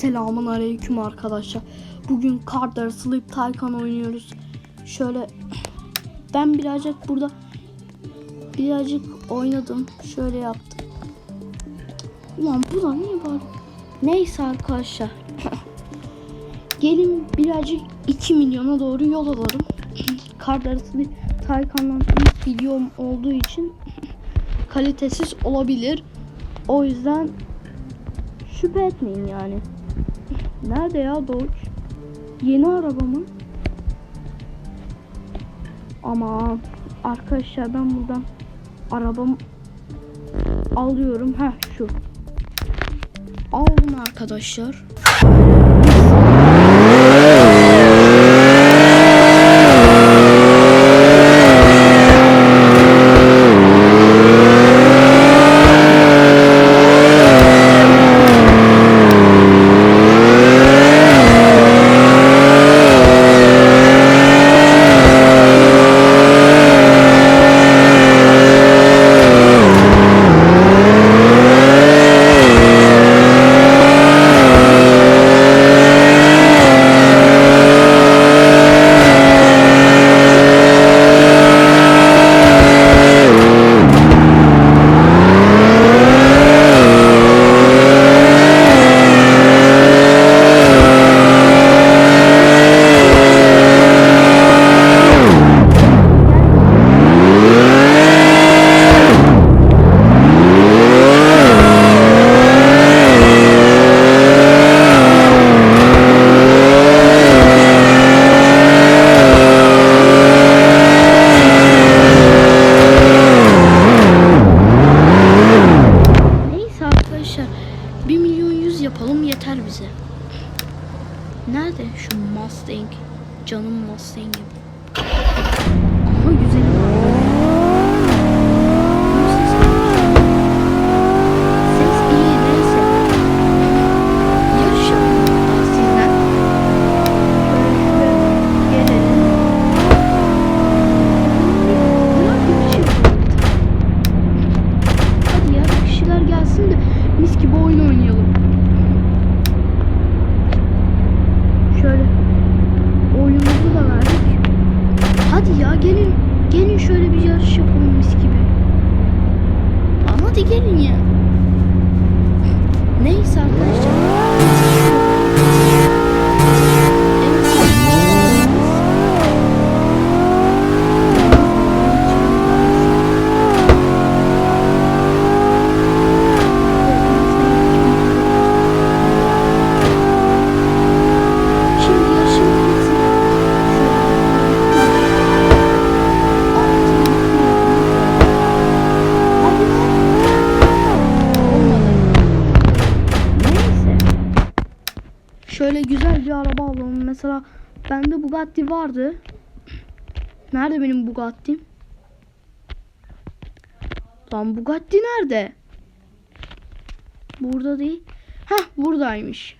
Selamun aleyküm arkadaşlar. Bugün Carter Sleep Tycoon oynuyoruz. Şöyle ben birazcık burada birazcık oynadım. Şöyle yaptım. Ulan bu da niye var? Neyse arkadaşlar. Gelin birazcık 2 milyona doğru yol alalım. Carter Sleep Tycoon'dan ilk videom olduğu için kalitesiz olabilir. O yüzden şüphe etmeyin yani. Nerede ya Dodge? Yeni araba mı? Ama arkadaşlar ben buradan arabamı alıyorum. Ha şu. Aldım arkadaşlar. Neyse arkadaşlar 1 milyon 100 yapalım yeter bize. Nerede şu Mustang? Canım Mustang'im. Aha güzelim. Bu ses Ses iyi neyse. Yarış yapalım hatta sizden. Şöyle şuraya gelelim. Ya bir şey yapalım. Hadi ya bir kişiler gelsin de mis gibi oyun oynayalım. Şöyle oyunumuzu da verdik. Hadi ya gelin. Şöyle bir yarış yapalım mis gibi. Ama hadi gelin ya. Neyse arkadaşlar. Şöyle güzel bir araba alalım. Mesela bende Bugatti vardı. Nerede benim Bugatti'm? Lan Bugatti nerede? Burada değil. Hah buradaymış.